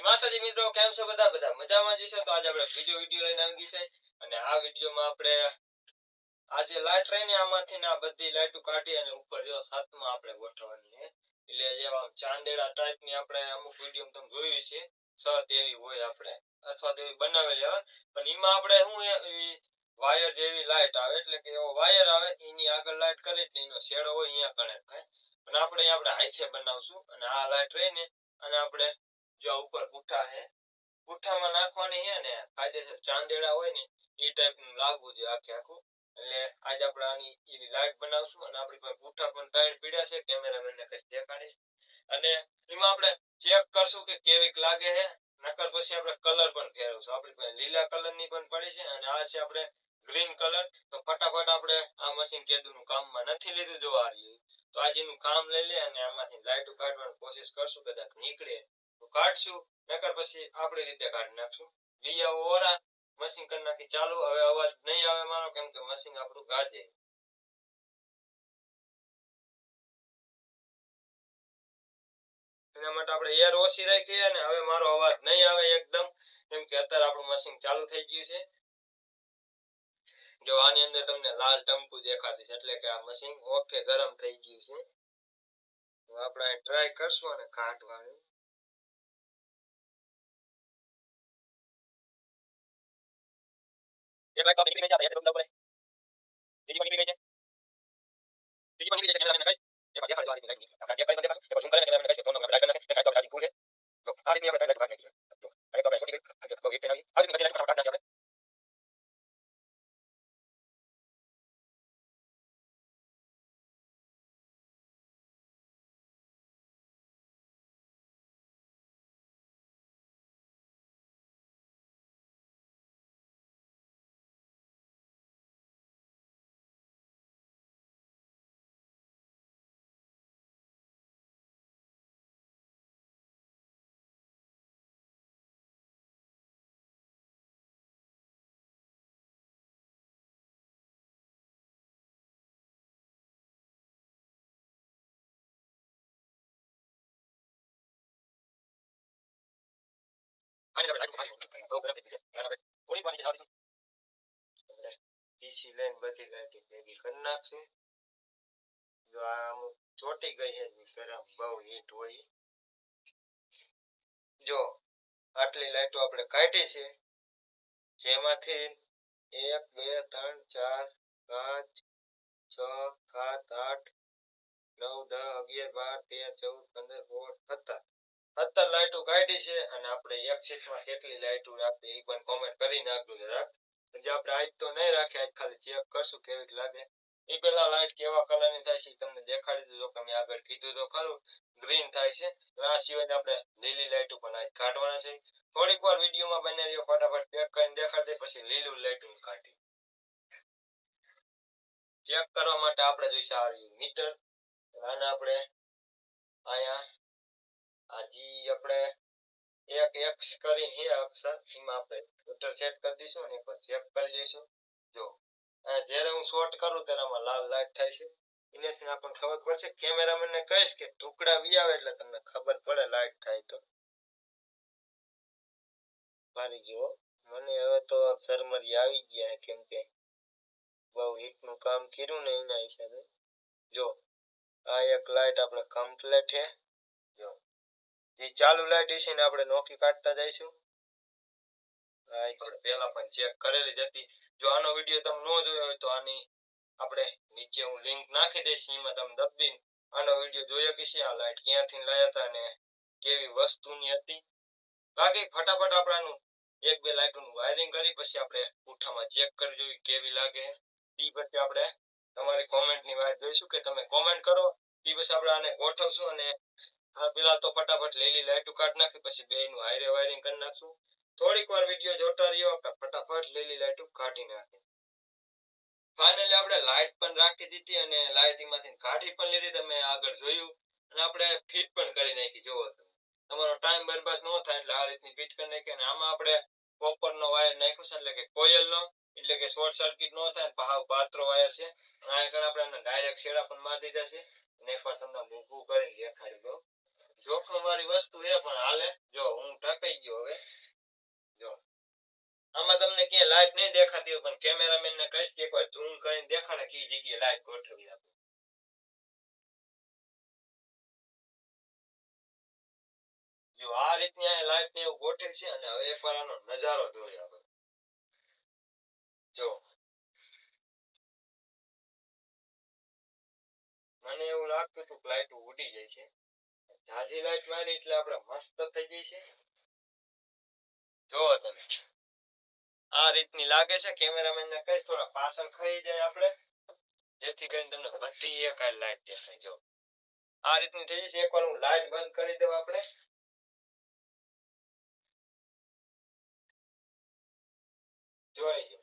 માતાજી મિત્રો, કેમ છો બધા? બધા મજામાં જશો તો આજે આપણે બીજો વીડિયો લઈને આવી છે. અને આ વિડીયોમાં આપણે આજે જે લાઈટ રહી આમાંથી આ બધી લાઈટો કાઢી અને ઉપર જો સાતમાં આપણે ગોઠવવાની એટલે જેવા ચાંદેડા ટાઈપની આપણે અમુક વીડિયો તમે જોયું છે. છત એવી હોય આપણે, અથવા તો બનાવેલી હોય. પણ એમાં આપણે શું વાયર જેવી લાઈટ આવે. એટલે કે એવો વાયર આવે, એની આગળ લાઈટ કરી એટલે એનો શેડો હોય અહીંયા થાય. અને આપણે આપણે હાથે બનાવશું. અને આ લાઈટ રહીને અને આપણે જો ઉપર ગુઠા છે ગુઠામાં નાખવાની છે ને કાયદેસર ચાંદેડા હોય ને, એ ટાઈપનું લાગવું જોઈએ આખે આખું. એટલે આજે આપણે આની એવી લાઈટ બનાવશું અને આપણી પાસે ગુઠા પણ ત્રણ પીડ્યા છે, કેમેરામેન ને કઈ દેખાડીશ. અને એમાં આપણે ચેક કરશું કે કેવીક લાગે છે નકર પછી આપણે કલર પણ ફેરવશું. આપણી પાસે લીલા કલરની પણ પડી છે અને આ છે આપણે ગ્રીન કલર તો ફટાફટ આપણે આ મશીન કેદુનું કામમાં નથી લીધું, જો આ રહ્યું તો આજે એનું કામ લઈ લે અને આમાંથી લાઈટો કાઢવાની કોશિશ કરશું, કદાચ નીકળે. કાઢશું, નકર પછી આપણી રીતે કાઢી નાખશું. બીજા ઓરા મશીન કરી નાખી ચાલુ, હવે અવાજ નહીં આવે મારો, કેમ કે મશીન આપણું ગાજે. એના માટે આપણે એર ઓછી રાખીએ અને હવે મારો અવાજ નહીં આવે એકદમ, કેમ કે અત્યારે આપણું મશીન ચાલુ થઈ ગયું છે. જો આની અંદર તમને લાલ ટંકુ દેખાતી છે, એટલે કે આ મશીન ઓકે ગરમ થઈ ગયું છે. આપણે ટ્રાય કરશું અને કાઢવાનું. એક લાખ નીકળી જાય એક રૂપિયા ઉપર બીજી પણ નીકળી જાય બીજી પણ નીકળી જાય કેમેરામેન કહીશ એક વાર દેખાડી દો લાઈટ આપણે દેખાડી દેખાડો એક ઝૂમ કરીને કેમેરામેન કહીશ ફોન નંબર ડાયલ કરીને કાઈ તો ચાર્જિંગ ફૂલ છે જો આ રીતની આપણે લાઈટ કાઢી નાખીએ જો આ તો જો આટલી લાઈટો આપણે કાઢી છે. જેમાંથી એક બે ત્રણ ચાર પાંચ છ, સાત, આઠ, નવ, દસ, અગિયાર, બાર, તેર, ચૌદ, પંદર, સોળ, સત્તર. સત્તર લાઈટો કાઢી છે અને આપણે એક શીટમાં કેટલી લાઈટો રાખી એ પણ કોમેન્ટ કરી નાખજો જરાક. જે આપણે આજ તો નહીં રાખી આજ ખાલી ચેક કરશું કેવી લાગે. એ પેલા લાઈટ કેવા કલરની થાય છે તમને દેખાડી દીધો કે આગળ કીધું તો ખરું, ગ્રીન થાય છે. આ સિવાય આપણે લીલી લાઈટો પણ આજ કાઢવાના છે. થોડીક વાર વિડીયોમાં બને રહ્યો ફટાફટ પેક કરીને દેખાડી દે, પછી લીલું લાઈટો કાઢી ચેક કરવા માટે આપણે જોઈશે આ મીટર અને આપણે અહીંયા આ જી આપણે એક એક્સ કરીને હે અક્ષર, એમાં આપણે મીટર સેટ કરી દઈશું ને એકવાર ચેક કરી લઈશું જો જ્યારે હું શોર્ટ કરું ત્યારે આમાં લાલ લાઈટ થાય છે. એનાથી આપણને ખબર પડશે કેમેરામેનને કહીશ કે ટુકડા વી આવે એટલે તમને ખબર પડે લાઈટ થાય તો. મારી ગયો મને હવે તો સરમરી આવી ગયા કેમ કે બહુ હીટનું કામ કર્યું ને એના હિસાબે. જો, આ એક લાઇટ આપણે કમ્પ્લેટ છે. જો જે ચાલુ લાઈટ છે ને આપણે નોખી કાઢતા જઈશું. આ પહેલા પણ ચેક કરેલી હતી. જો આનો વીડિયો તમે ન જોયો હોય તો આની આપણે નીચે હું લિંક નાખી દઈશ, એમાં તમે દબીને આનો વીડિયો જોયો કે આ લાઈટ ક્યાંથી લાયા હતા ને કેવી વસ્તુની હતી. બાકી ફટાફટ આપણાનું એક બે લાઈટોનું વાયરિંગ કરી, પછી આપણે પૂઠામાં ચેક કરી જોઈએ કેવી લાગે. એ પછી આપણે તમારી કોમેન્ટની વાત જોઈશું કે તમે કોમેન્ટ કરો. એ પછી આપણે આને ગોઠવશું અને હા, પેલા તો ફટાફટ લીલી લાઈટો કાઢી નાખી, પછી બેયનું હાઈરે વાયરિંગ કરી નાખશું. થોડીક વાર વીડિયો જોતા રહ્યો આપણે ફટાફટ લીલી લાઈટો કાઢી નાખી. ફાઇનલી આપણે લાઈટ પણ રાખી દીધી અને લાઈટ એમાંથી કાઢી પણ લીધી, તમે આગળ જોયું. અને આપણે ફિટ પણ કરી નાખી જોવો તમે. તમારો ટાઈમ બરબાદ ન થાય એટલે આ રીતની ફિટ કરી નાખી. અને આમાં આપણે કોપરનો વાયર નાખ્યો છે, એટલે કે કોયલનો એટલે કે શોર્ટ સર્કિટ ન થાય ભાવ પાત્રો વાયર છે. અને આગળ આપણે ડાયરેક્ટ શેડા પણ મારી દીધા છે. અને એકવાર તમને મૂકવું કરી દેખાડી દઉં. જોખમ વાળી વસ્તુ છે, પણ હાલે. જો હું ઢકાઈ ગયો હવે. જો. આમાં તમને ક્યાંય લાઈટ નહીં દેખાતી પણ કેમેરામેન ને કહીશ કે એકવાર ઝૂમ કરીને દેખાડે કઈ જગ્યાએ લાઈટ ગોઠવી આપે. જો આ રીતની આ લાઈટ ને એવું ગોઠવી છે અને હવે એકવાર આનો નજારો જોઈએ આપણે જો. મને એવું લાગતું હતું લાઈટ ઉડી જાય છે. ઝાઝી લાઈટ એટલે આપણે મસ્ત થઈ જઈ છે તમે. આ રીતની લાગે છે કેમેરામેન ને કઈ થોડા પાછળ ખાઈ જાય આપણે. જેથી કરીને તમને બધી એક લાઈટ દેખાય જો આ રીતની થઈ જશે, એકવાર હું લાઈટ બંધ કરી દઉં આપણે. જોઈ.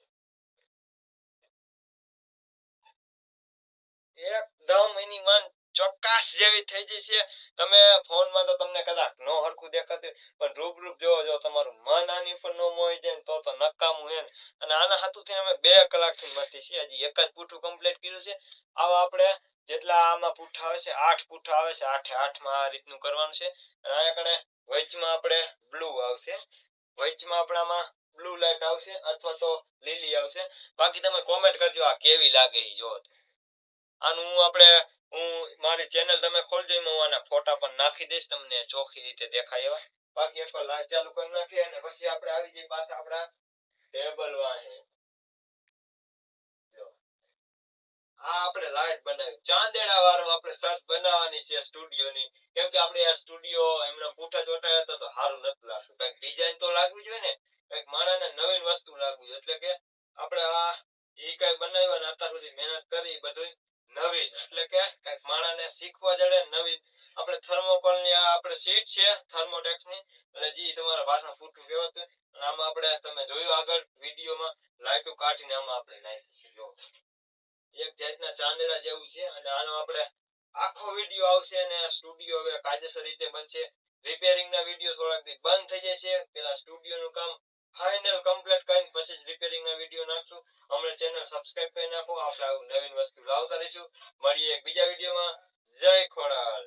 એકદમ એની મન ચોક્કસ જેવી થઈ જશે. તમે ફોનમાં તો તમને કદાચ નો હરખું દેખાતું પણ રૂબરૂપ જોવો જો તમારું મન આની ઉપર નો મોહી જાય તો તો નકામું હે. અને આના હાથુથી અમે બે કલાકથી મથી છીએ. હજી એક જ પૂઠું કમ્પ્લીટ કર્યું છે. આવા આપણે જેટલા આમાં પૂઠા આવે છે, આઠ પૂઠા આવે છે, આઠે આઠમાં આ રીતનું કરવાનું છે. અને આયા કણે વચમાં આપણે બ્લુ આવશે. વચમાં આપણામાં બ્લુ લાઇટ આવશે અથવા તો લીલી આવશે. બાકી તમે કોમેન્ટ કરજો આ કેવી લાગે એ જો આનું આપણે હું મારી ચેનલ તમે ખોલજો હું ફોટા પણ નાખી દઈશ, તમને ચોખ્ખી રીતે દેખાય એવા. બાકી એકવાર લાઈટ ચાલુ કરી નાખીએ અને પછી આપણે આવી જઈએ પાછા આપણા ટેબલ વાહે આ આપણે લાઈટ બનાવી. ચાંદેડા વારમાં આપણે સર્ચ બનાવવાની છે સ્ટુડિયો ની કેમ કે આપણે આ સ્ટુડિયો એમના પૂઠા ચોટાયા હતા તો સારું નથી લાગતું. કંઈક ડિઝાઇન તો લાગવી જોઈએ ને, કંઈક માણસને નવીન વસ્તુ લાગવી એટલે કે આપણે આ જે કઈ બનાવ્યા ને અત્યાર સુધી મહેનત કરી બધું નવીન, એટલે કે કંઈક માણસને શીખવા જડે નવીન. આપણે થર્મોકોલની આપણે શીટ છે થર્મોટેક્સની એટલે જી તમારા ભાષા ફૂટું કહેવાતું અને આમાં આપણે તમે જોયું આગળ વિડીયોમાં, લાઈટો કાઢીને આમાં આપણે નાખી જો. એક જાતના ચાંદડા જેવું છે, અને આનો આપણે આખો વીડિયો આવશે, અને સ્ટુડિયો હવે કાયદેસર રીતે બનશે. રિપેરિંગ ના વીડિયો થોડાક બંધ થઈ જશે. પેલા સ્ટુડિયો નું કામ ફાઇનલ કમ્પ્લીટ કરીને પછી જ રિપેરિંગ ના વીડિયો નાખશું. હમણાં ચેનલ સબસ્ક્રાઇબ કરી નાખો. આપણે આવું નવીન વસ્તુ લાવતા રહીશું. મળીએ એક બીજા વિડીયોમાં જય ખોડાલ